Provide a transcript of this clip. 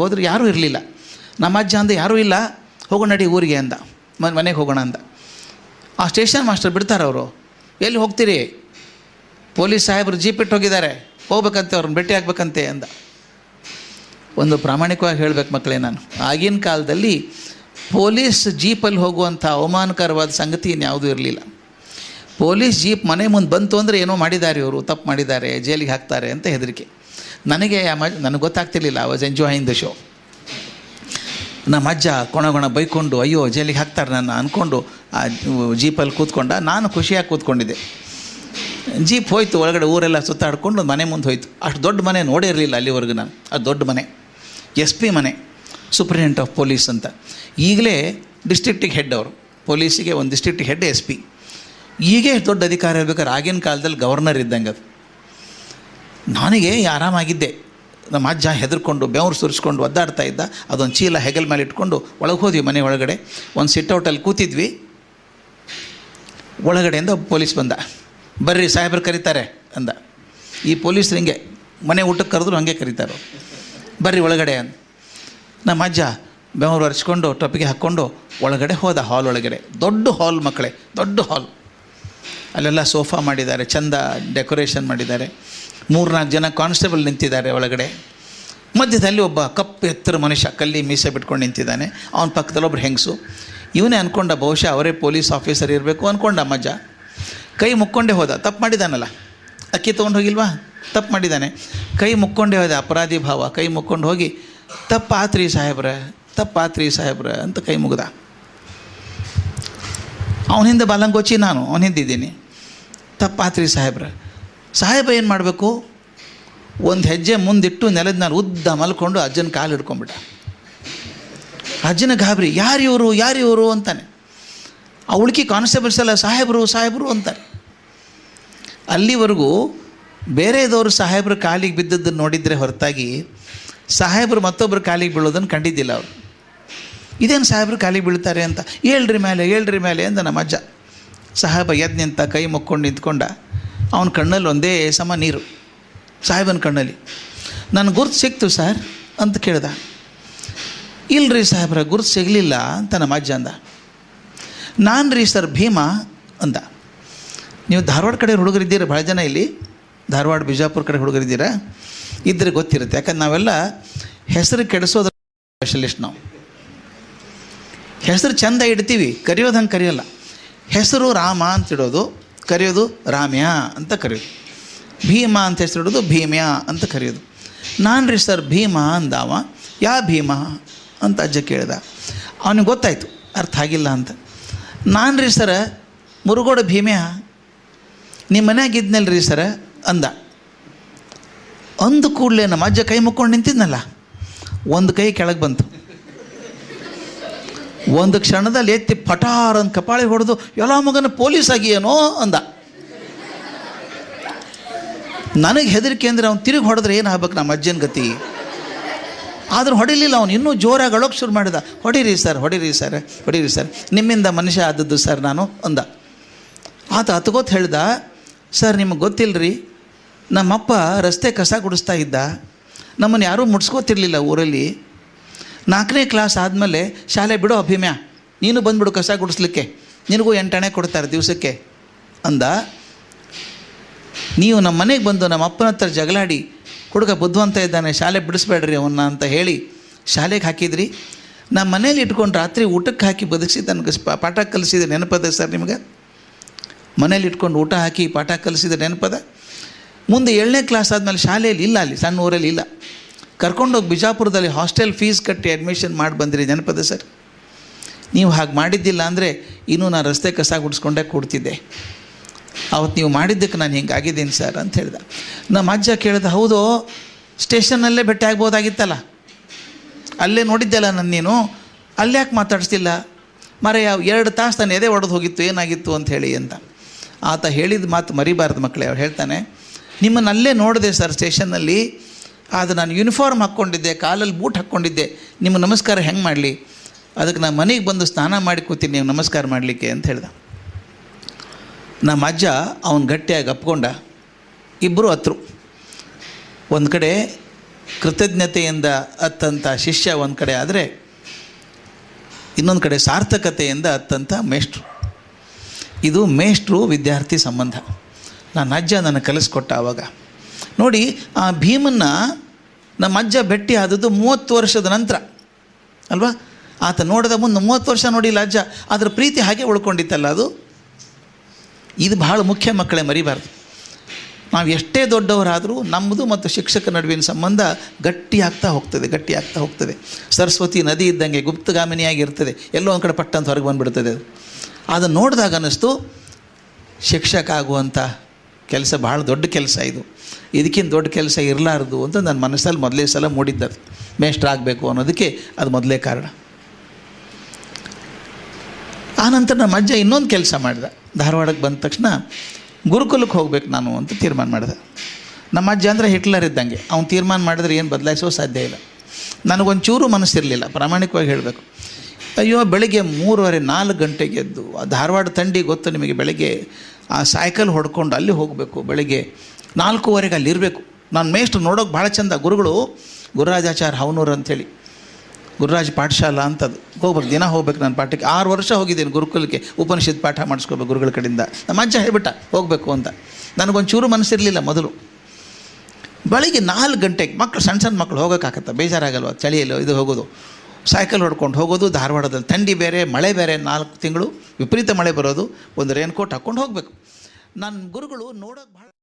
ಹೋದ್ರೆ ಯಾರೂ ಇರಲಿಲ್ಲ. ನಮ್ಮ ಅಜ್ಜ ಅಂದ, ಯಾರೂ ಇಲ್ಲ ಹೋಗೋಣ ನಡಿ ಊರಿಗೆ ಅಂದ ಮನೆ ಮನೆಗೆ ಹೋಗೋಣ ಅಂದ. ಆ ಸ್ಟೇಷನ್ ಮಾಸ್ಟರ್ ಬಿಡ್ತಾರೆ ಅವರು. ಎಲ್ಲಿ ಹೋಗ್ತೀರಿ? ಪೊಲೀಸ್ ಸಾಹೇಬರು ಜೀಪ್ ಇಟ್ಟು ಹೋಗಿದ್ದಾರೆ. ಹೋಗ್ಬೇಕಂತೆ, ಅವ್ರನ್ನ ಭೇಟಿ ಆಗ್ಬೇಕಂತೆ, ಅಂದ. ಒಂದು ಪ್ರಾಮಾಣಿಕವಾಗಿ ಹೇಳಬೇಕು ಮಕ್ಕಳೇ ನಾನು. ಆಗಿನ ಕಾಲದಲ್ಲಿ ಪೊಲೀಸ್ ಜೀಪಲ್ಲಿ ಹೋಗುವಂಥ ಅವಮಾನಕರವಾದ ಸಂಗತಿ ಇನ್ಯಾವುದೂ ಇರಲಿಲ್ಲ. ಪೊಲೀಸ್ ಜೀಪ್ ಮನೆ ಮುಂದೆ ಬಂತು ಅಂದರೆ ಏನೋ ಮಾಡಿದ್ದಾರೆ ಇವರು, ತಪ್ಪು ಮಾಡಿದ್ದಾರೆ, ಜೈಲಿಗೆ ಹಾಕ್ತಾರೆ ಅಂತ ಹೆದರಿಕೆ. ನನಗೆ ನನಗೆ ಗೊತ್ತಾಗ್ತಿರ್ಲಿಲ್ಲ. I was enjoying the show ನಮ್ಮ ಅಜ್ಜ ಕೊಣಗೊಣ ಬೈಕೊಂಡು, ಅಯ್ಯೋ, ಜೈಲಿಗೆ ಹಾಕ್ತಾರೆ ನನ್ನ ಅಂದ್ಕೊಂಡು ಆ ಜೀಪಲ್ಲಿ ಕೂತ್ಕೊಂಡ. ನಾನು ಖುಷಿಯಾಗಿ ಕೂತ್ಕೊಂಡಿದ್ದೆ. ಜೀಪ್ ಹೋಯ್ತು, ಒಳಗಡೆ ಊರೆಲ್ಲ ಸುತ್ತಾಡ್ಕೊಂಡು ಮನೆ ಮುಂದೆ ಹೋಯ್ತು. ಅಷ್ಟು ದೊಡ್ಡ ಮನೆ ನೋಡಿರಲಿಲ್ಲ ಅಲ್ಲಿವರೆಗೂ ನಾನು. ಅದು ದೊಡ್ಡ ಮನೆ. ಎಸ್ ಪಿ ಮನೆ. ಸೂಪ್ರಿಟೆಂಡೆಂಟ್ ಆಫ್ ಪೊಲೀಸ್ ಅಂತ. ಈಗಲೇ ಡಿಸ್ಟ್ರಿಕ್ಟಿಗೆ ಹೆಡ್ ಅವರು. ಪೊಲೀಸಿಗೆ ಒಂದು ಡಿಸ್ಟ್ರಿಕ್ಟಿಗೆ ಹೆಡ್ ಎಸ್ ಪಿ. ಈಗೇ ದೊಡ್ಡ ಅಧಿಕಾರ ಇರ್ಬೇಕಾದ್ರೆ ಆಗಿನ ಕಾಲದಲ್ಲಿ ಗವರ್ನರ್ ಇದ್ದಂಗೆ ಅದು. ನನಗೆ ಆರಾಮಾಗಿದ್ದೆ. ನಮ್ಮ ಅಜ್ಜ ಹೆದರ್ಕೊಂಡು, ಬೆವರು ಸುರಿಸ್ಕೊಂಡು, ಒದ್ದಾಡ್ತಾ ಇದ್ದ. ಅದೊಂದು ಚೀಲ ಹೆಗಲ್ ಮೇಲೆ ಇಟ್ಕೊಂಡು ಒಳಗೆ ಹೋದ್ವಿ ಮನೆ ಒಳಗಡೆ. ಒಂದು ಸಿಟ್ಔಟಲ್ಲಿ ಕೂತಿದ್ವಿ. ಒಳಗಡೆಯಿಂದ ಒಬ್ಬ ಪೊಲೀಸ್ ಬಂದ. ಬರ್ರಿ ಸಾಹೇಬ್ರು ಕರೀತಾರೆ ಅಂದ. ಈ ಪೊಲೀಸರು ಹಿಂಗೆ ಮನೆ ಊಟಕ್ಕೆ ಕರೆದ್ರು ಹಂಗೆ ಕರೀತಾರೆ. ಬರ್ರಿ ಒಳಗಡೆ ಅಂದ. ನಮ್ಮ ಅಜ್ಜ ಬೆವರು ಒರೆಸ್ಕೊಂಡು ಟೊಪ್ಪಿಗೆ ಹಾಕ್ಕೊಂಡು ಒಳಗಡೆ ಹೋದ ಹಾಲ್ ಒಳಗಡೆ. ದೊಡ್ಡ ಹಾಲ್ ಮಕ್ಕಳೇ, ದೊಡ್ಡ ಹಾಲ್ ಅಲ್ಲೆಲ್ಲ ಸೋಫಾ ಮಾಡಿದ್ದಾರೆ, ಚಂದ ಡೆಕೋರೇಷನ್ ಮಾಡಿದ್ದಾರೆ. ಮೂರ್ನಾಲ್ಕು ಜನ ಕಾನ್ಸ್ಟೇಬಲ್ ನಿಂತಿದ್ದಾರೆ ಒಳಗಡೆ. ಮಧ್ಯದಲ್ಲಿ ಒಬ್ಬ ಕಪ್ಪು ಎತ್ತರ ಮನುಷ್ಯ ಕಲ್ಲಿ ಮೀಸೆ ಬಿಟ್ಕೊಂಡು ನಿಂತಿದ್ದಾನೆ. ಅವನ ಪಕ್ಕದಲ್ಲಿ ಒಬ್ರು ಹೆಂಗಸು. ಇವನೇ ಅಂದ್ಕೊಂಡ ಬಹುಶಃ ಅವರೇ ಪೊಲೀಸ್ ಆಫೀಸರ್ ಇರಬೇಕು ಅಂದ್ಕೊಂಡ ಮಜ್ಜ ಕೈ ಮುಕ್ಕೊಂಡೇ ಹೋದ. ತಪ್ಪು ಮಾಡಿದಾನಲ್ಲ? ಅಕ್ಕಿ ತೊಗೊಂಡು ಹೋಗಿಲ್ವಾ? ತಪ್ಪು ಮಾಡಿದ್ದಾನೆ ಕೈ ಮುಕ್ಕೊಂಡೇ ಹೋದ ಅಪರಾಧಿ ಭಾವ. ಕೈ ಮುಕ್ಕೊಂಡು ಹೋಗಿ, ತಪ್ಪಾತ್ರಿ ಸಾಹೇಬ್ರ ತಪ್ಪಾತ್ರಿ ಸಾಹೇಬ್ರ ಅಂತ ಕೈ ಮುಗ್ದ. ಅವನಿಂದ ಹಿಂದೆ ಬಾಲಂಗೋಚಿ ನಾನು, ಅವನ ಹಿಂದಿದ್ದೀನಿ ತಪ್ಪಾತ್ರಿ ಸಾಹೇಬ್ರ. ಸಾಹೇಬ ಏನು ಮಾಡಬೇಕು? ಒಂದು ಹೆಜ್ಜೆ ಮುಂದಿಟ್ಟು ನೆಲದ ನಾನು ಉದ್ದ ಮಲ್ಕೊಂಡು ಅಜ್ಜನ ಕಾಲು ಹಿಡ್ಕೊಂಬಿಟ್ಟ ಅಜ್ಜನ ಗಾಬರಿ, ಯಾರು ಇವರು ಯಾರು ಇವರು ಅಂತಾನೆ. ಆ ಕಾನ್ಸ್ಟೇಬಲ್ಸ್ ಎಲ್ಲ ಸಾಹೇಬರು ಸಾಹೇಬರು ಅಂತಾರೆ. ಅಲ್ಲಿವರೆಗೂ ಬೇರೆದವರು ಸಾಹೇಬ್ರ ಕಾಲಿಗೆ ಬಿದ್ದದ್ದನ್ನು ನೋಡಿದರೆ ಹೊರತಾಗಿ ಸಾಹೇಬರು ಮತ್ತೊಬ್ಬರ ಕಾಲಿಗೆ ಬೀಳೋದನ್ನು ಕಂಡಿದ್ದಿಲ್ಲ ಅವರು. ಇದೇನು ಸಾಹೇಬ್ರು ಕಾಲಿಗೆ ಬೀಳ್ತಾರೆ ಅಂತ? ಹೇಳ್ರಿ ಮೇಲೆ ಹೇಳ್ರಿ ಮೇಲೆ ಅಂದ ನಮ್ಮ ಅಜ್ಜ ಸಾಹೇಬ ಎದ್ದು ನಿಂತ ಕೈ ಮುಕ್ಕೊಂಡು ನಿಂತ್ಕೊಂಡ ಅವನ ಕಣ್ಣಲ್ಲಿ ಒಂದೇ ಸಮ ನೀರು. ಸಾಹೇಬನ ಕಣ್ಣಲ್ಲಿ. ನನ್ನ ಗುರ್ತು ಸಿಕ್ತು ಸರ್, ಅಂತ ಕೇಳ್ದ. ಇಲ್ರಿ ಸಾಹೇಬ್ರ, ಗುರ್ತು ಸಿಗಲಿಲ್ಲ, ಅಂತ ನಮ್ಮ ಅಜ್ಜ ಅಂದ. ನಾನು ರೀ ಸರ್ ಭೀಮಾ, ಅಂದ. ನೀವು ಧಾರವಾಡ ಕಡೆ ಹುಡುಗರಿದ್ದೀರ? ಭಾಳ ಜನ ಇಲ್ಲಿ. ಧಾರವಾಡ, ಬಿಜಾಪುರ ಕಡೆ ಹುಡುಗರಿದ್ದೀರಾ? ಇದ್ರೆ ಗೊತ್ತಿರುತ್ತೆ. ಯಾಕಂದ್ರೆ ನಾವೆಲ್ಲ ಹೆಸರು ಕೆಡಿಸೋದ್ರ ಸ್ಪೆಷಲಿಸ್ಟ್ ನಾವು. ಹೆಸರು ಚಂದ ಇಡ್ತೀವಿ. ಕರೆಯೋದು ಹಂಗೆ ಕರೆಯೋಲ್ಲ. ಹೆಸರು ರಾಮ ಅಂತ ಇಡೋದು ಕರೆಯೋದು ರಾಮ್ಯ ಅಂತ ಕರೆಯೋದು. ಭೀಮ ಅಂತ ಹೆಸರಿಡೋದು ಭೀಮ್ಯ ಅಂತ ಕರೆಯೋದು. ನಾನು ರೀ ಸರ್ ಭೀಮ ಅಂದಾವ, ಯಾ ಭೀಮ ಅಂತ ಅಜ್ಜ ಕೇಳಿದ. ಅವನಿಗೆ ಗೊತ್ತಾಯ್ತು, ಅರ್ಥ ಆಗಿಲ್ಲ ಅಂತ. ನಾನು ರೀ ಸರ ಮುರುಗೋಡ ಭೀಮ್ಯ ನಿಮ್ಮ ಮನ್ಯಾಗ ಇದ್ನಲ್ರಿ ಸರ ಅಂದ. ಅಂದ ಕೂಡಲೇ ನಮ್ಮ ಅಜ್ಜ ಕೈ ಮುಕ್ಕೊಂಡು ನಿಂತಿದ್ನಲ್ಲ, ಒಂದು ಕೈ ಕೆಳಗೆ ಬಂತು. ಒಂದು ಕ್ಷಣದಲ್ಲಿ ಎತ್ತಿ ಪಟಾರ್ ಅಂತ ಕಪಾಳಿ ಹೊಡೆದು ಎಲ್ಲ ಮಗನ ಪೊಲೀಸ್ ಏನೋ? ಅಂದ. ನನಗೆ ಹೆದರಿಕೆ ಅಂದರೆ ಅವ್ನು ತಿರುಗಿ ಹೊಡೆದ್ರೆ ಏನು ಆಗ್ಬೇಕು ನಮ್ಮ ಅಜ್ಜನ ಗತಿ? ಆದರೂ ಹೊಡಿಲಿಲ್ಲ ಅವನು. ಇನ್ನೂ ಜೋರಾಗಿ ಅಳೋಕೆ ಶುರು ಮಾಡಿದ. ಹೊಡೀರಿ ಸರ್ ಹೊಡೀರಿ ಸರ್ ಹೊಡೀರಿ ಸರ್. ನಿಮ್ಮಿಂದ ಮನುಷ್ಯ ಆದದ್ದು ಸರ್ ನಾನು, ಅಂದ. ಆತ ಹತ್ಕೋತ್ ಹೇಳ್ದ, ಸರ್, ನಿಮಗೆ ಗೊತ್ತಿಲ್ಲರಿ ನಮ್ಮಪ್ಪ ರಸ್ತೆ ಕಸ ಗುಡಿಸ್ತಾ ಇದ್ದ. ನಮ್ಮನ್ನು ಯಾರೂ ಮುಡ್ಸ್ಕೋತಿರ್ಲಿಲ್ಲ ಊರಲ್ಲಿ. ನಾಲ್ಕನೇ ಕ್ಲಾಸ್ ಆದಮೇಲೆ ಶಾಲೆ ಬಿಡೋ ಅಭಿಮ್ಯ, ನೀನು ಬಂದುಬಿಡು ಕಸ ಗುಡಿಸ್ಲಿಕ್ಕೆ, ನಿನಗೂ ಎಂಟಣೆ ಕೊಡ್ತಾರೆ ದಿವಸಕ್ಕೆ ಅಂದ. ನೀವು ನಮ್ಮ ಮನೆಗೆ ಬಂದು ನಮ್ಮ ಅಪ್ಪನ ಹತ್ರ ಜಗಳಾಡಿ, ಹುಡುಗ ಬುದ್ಧವಂತ ಇದ್ದಾನೆ, ಶಾಲೆ ಬಿಡಿಸ್ಬೇಡ್ರಿ ಅವನ್ನ ಅಂತ ಹೇಳಿ ಶಾಲೆಗೆ ಹಾಕಿದ್ರಿ. ನಮ್ಮ ಮನೇಲಿ ಇಟ್ಕೊಂಡು ರಾತ್ರಿ ಊಟಕ್ಕೆ ಹಾಕಿ ಬದುಕಿಸಿ ನನಗೆ ಪಾಠ ಕಲಿಸಿದ ನೆನಪದ ಸರ್ ನಿಮಗೆ? ಮನೇಲಿ ಇಟ್ಕೊಂಡು ಊಟ ಹಾಕಿ ಪಾಠ ಕಲಿಸಿದ ನೆನಪದ? ಮುಂದೆ ಏಳನೇ ಕ್ಲಾಸ್ ಆದಮೇಲೆ ಶಾಲೆಯಲ್ಲಿ ಇಲ್ಲ ಅಲ್ಲಿ, ಸಣ್ಣ ಊರಲ್ಲಿ ಇಲ್ಲ. ಕರ್ಕೊಂಡೋಗಿ ಬಿಜಾಪುರದಲ್ಲಿ ಹಾಸ್ಟೆಲ್ ಫೀಸ್ ಕಟ್ಟಿ ಅಡ್ಮಿಷನ್ ಮಾಡಿ ಬಂದಿರಿ, ನೆನಪದ ಸರ್? ನೀವು ಹಾಗೆ ಮಾಡಿದ್ದಿಲ್ಲ ಅಂದರೆ ಇನ್ನೂ ನಾನು ರಸ್ತೆ ಕಸ ಗುಡಿಸ್ಕೊಂಡೇ ಕೂಡ್ತಿದ್ದೆ. ಅವತ್ತು ನೀವು ಮಾಡಿದ್ದಕ್ಕೆ ನಾನು ಹಿಂಗೆ ಆಗಿದ್ದೀನಿ ಸರ್ ಅಂತ ಹೇಳ್ದೆ. ನಮ್ಮ ಅಜ್ಜ ಕೇಳಿದೆ, ಹೌದು ಸ್ಟೇಷನ್ನಲ್ಲೇ ಭೇಟಿ ಆಗ್ಬೋದಾಗಿತ್ತಲ್ಲ? ಅಲ್ಲೇ ನೋಡಿದ್ದೆಲ್ಲ ನನ್ನ ನೀನು? ಅಲ್ಲಿ ಯಾಕೆ ಮಾತಾಡಿಸ್ತಿಲ್ಲ? ಮರ ಯಾವ ಎರಡು ತಾಸು ನಾನು ಎದೆ ಒಡೆದು ಹೋಗಿತ್ತು, ಏನಾಗಿತ್ತು ಅಂತ ಹೇಳಿ ಅಂತ. ಆತ ಹೇಳಿದ ಮಾತು ಮರಿಬಾರ್ದು ಮಕ್ಕಳೇ, ಅವ್ರು ಹೇಳ್ತಾನೆ, ನಿಮ್ಮನ್ನು ಅಲ್ಲೇ ನೋಡಿದೆ ಸರ್ ಸ್ಟೇಷನ್ನಲ್ಲಿ ಆದರೆ ನಾನು ಯೂನಿಫಾರ್ಮ್ ಹಾಕ್ಕೊಂಡಿದ್ದೆ, ಕಾಲಲ್ಲಿ ಬೂಟ್ ಹಾಕ್ಕೊಂಡಿದ್ದೆ. ನಿಮ್ಮ ನಮಸ್ಕಾರ ಹೆಂಗೆ ಮಾಡಲಿ? ಅದಕ್ಕೆ ನಾನು ಮನೆಗೆ ಬಂದು ಸ್ನಾನ ಮಾಡಿ ಕೂತೀನಿ, ನೀವು ನಮಸ್ಕಾರ ಮಾಡಲಿಕ್ಕೆ ಅಂತ ಹೇಳ್ದೆ. ನಮ್ಮ ಅಜ್ಜ ಅವನು ಗಟ್ಟಿಯಾಗಿ ಅಪ್ಕೊಂಡ. ಇಬ್ಬರು ಹತ್ರು. ಒಂದು ಕಡೆ ಕೃತಜ್ಞತೆಯಿಂದ ಅತ್ತಂಥ ಶಿಷ್ಯ, ಒಂದು ಕಡೆ ಆದರೆ ಇನ್ನೊಂದು ಕಡೆ ಸಾರ್ಥಕತೆಯಿಂದ ಅತ್ತಂಥ ಮೇಷ್ಟ್ರು. ಇದು ಮೇಷ್ಟ್ರು ವಿದ್ಯಾರ್ಥಿ ಸಂಬಂಧ. ನನ್ನ ಅಜ್ಜ ನನಗೆ ಕಲಿಸ್ಕೊಟ್ಟ ಆವಾಗ ನೋಡಿ, ಆ ಭೀಮನ್ನ ನಮ್ಮ ಅಜ್ಜ ಭೆಟ್ಟಿ ಆದದ್ದು ಮೂವತ್ತು ವರ್ಷದ ನಂತರ. ಅಲ್ವಾ? ಆತ ನೋಡಿದ ಮುಂದೆ ಮೂವತ್ತು ವರ್ಷ ನೋಡಿಲ್ಲ ಅಜ್ಜ ಅದರ ಪ್ರೀತಿ ಹಾಗೆ ಉಳ್ಕೊಂಡಿತ್ತಲ್ಲ ಅದು. ಇದು ಭಾಳ ಮುಖ್ಯ ಮಕ್ಕಳೇ ಮರಿಬಾರ್ದು. ನಾವು ಎಷ್ಟೇ ದೊಡ್ಡವರಾದರೂ ನಮ್ಮದು ಮತ್ತು ಶಿಕ್ಷಕ ನಡುವಿನ ಸಂಬಂಧ ಗಟ್ಟಿ ಆಗ್ತಾ ಹೋಗ್ತದೆ, ಗಟ್ಟಿ ಆಗ್ತಾ ಹೋಗ್ತದೆ. ಸರಸ್ವತಿ ನದಿ ಇದ್ದಂಗೆ ಗುಪ್ತಗಾಮಿನಿಯಾಗಿರ್ತದೆ ಎಲ್ಲೋ ಒಂದು ಕಡೆ ಪಟ್ಟಂತ ಹೊರಗೆ ಬಂದುಬಿಡ್ತದೆ ಅದು. ಅದನ್ನು ನೋಡಿದಾಗ ಅನ್ನಿಸ್ತು, ಶಿಕ್ಷಕ ಆಗುವಂಥ ಕೆಲಸ ಭಾಳ ದೊಡ್ಡ ಕೆಲಸ ಇದು. ಇದಕ್ಕಿಂತ ದೊಡ್ಡ ಕೆಲಸ ಇರಲಾರ್ದು ಅಂತ ನನ್ನ ಮನಸ್ಸಲ್ಲಿ ಮೊದಲೇ ಸಲ ಮೂಡಿದ್ದದು ಮೇಷ್ಟ್ರಾಗಬೇಕು ಅನ್ನೋದಕ್ಕೆ ಅದು ಮೊದಲೇ ಕಾರಣ. ಆನಂತರ ನಮ್ಮ ಅಜ್ಜ ಇನ್ನೊಂದು ಕೆಲಸ ಮಾಡಿದ. ಧಾರವಾಡಕ್ಕೆ ಬಂದ ತಕ್ಷಣ ಗುರುಕುಲಕ್ಕೆ ಹೋಗ್ಬೇಕು ನಾನು ಅಂತ ತೀರ್ಮಾನ ಮಾಡಿದೆ. ನಮ್ಮ ಅಜ್ಜ ಅಂದರೆ ಹಿಟ್ಲರ್ ಇದ್ದಂಗೆ. ಅವ್ನು ತೀರ್ಮಾನ ಮಾಡಿದ್ರೆ ಏನು ಬದಲಾಯಿಸೋ ಸಾಧ್ಯ ಇಲ್ಲ. ನನಗೊಂಚೂರು ಮನಸ್ಸಿರಲಿಲ್ಲ. ಪ್ರಾಮಾಣಿಕವಾಗಿ ಹೇಳಬೇಕು. ಅಯ್ಯೋ, ಬೆಳಿಗ್ಗೆ ಮೂರುವರೆ ನಾಲ್ಕು ಗಂಟೆಗೆ ಎದ್ದು, ಆ ಧಾರವಾಡ ತಂಡಿ ಗೊತ್ತು ನಿಮಗೆ, ಬೆಳಗ್ಗೆ ಆ ಸೈಕಲ್ ಹೊಡ್ಕೊಂಡು ಅಲ್ಲಿ ಹೋಗಬೇಕು. ಬೆಳಿಗ್ಗೆ ನಾಲ್ಕೂವರೆಗೆ ಅಲ್ಲಿ ಇರಬೇಕು. ನಾನು ಮೇಷ್ಟ್ರು ನೋಡೋಕೆ ಭಾಳ ಚಂದ. ಗುರುಗಳು, ಗುರುರಾಜಾಚಾರ್ಯ ಹವನೂರು ಅಂಥೇಳಿ ಗುರುರಾಜ್ ಪಾಠಶಾಲಾ ಅಂತದು ಹೋಗ್ಬೇಕು, ದಿನ ಹೋಗ್ಬೇಕು ನಾನು ಪಾಠಕ್ಕೆ. ಆರು ವರ್ಷ ಹೋಗಿದ್ದೀನಿ ಗುರುಕುಲಕ್ಕೆ. ಉಪನಿಷತ್ ಪಾಠ ಮಾಡಿಸ್ಕೋಬೇಕು ಗುರುಗಳ ಕಡೆಯಿಂದ. ನಮ್ಮ ಅಜ್ಜ ಹೇಳ್ಬಿಟ್ಟ, ಹೋಗಬೇಕು ಅಂತ. ನನಗೊಂಚೂರು ಮನಸ್ಸಿರಲಿಲ್ಲ ಮೊದಲು. ಬೆಳಿಗ್ಗೆ ನಾಲ್ಕು ಗಂಟೆಗೆ ಮಕ್ಕಳು ಸಣ್ಣ ಸಣ್ಣ ಮಕ್ಕಳು ಹೋಗೋಕ್ಕಾಗತ್ತ? ಬೇಜಾರಾಗಲ್ವ? ಚಳಿಯಲ್ಲೋ, ಇದು ಹೋಗೋದು? ಸೈಕಲ್ ಹೊಡ್ಕೊಂಡು ಹೋಗೋದು, ಧಾರವಾಡದಲ್ಲಿ ಥಂಡಿ ಬೇರೆ, ಮಳೆ ಬೇರೆ, ನಾಲ್ಕು ತಿಂಗಳು ವಿಪರೀತ ಮಳೆ ಬರೋದು, ಒಂದು ರೇನ್ಕೋಟ್ ಹಾಕ್ಕೊಂಡು ಹೋಗಬೇಕು. ನನ್ನ ಗುರುಗಳು ನೋಡೋಕೆ ಭಾಳ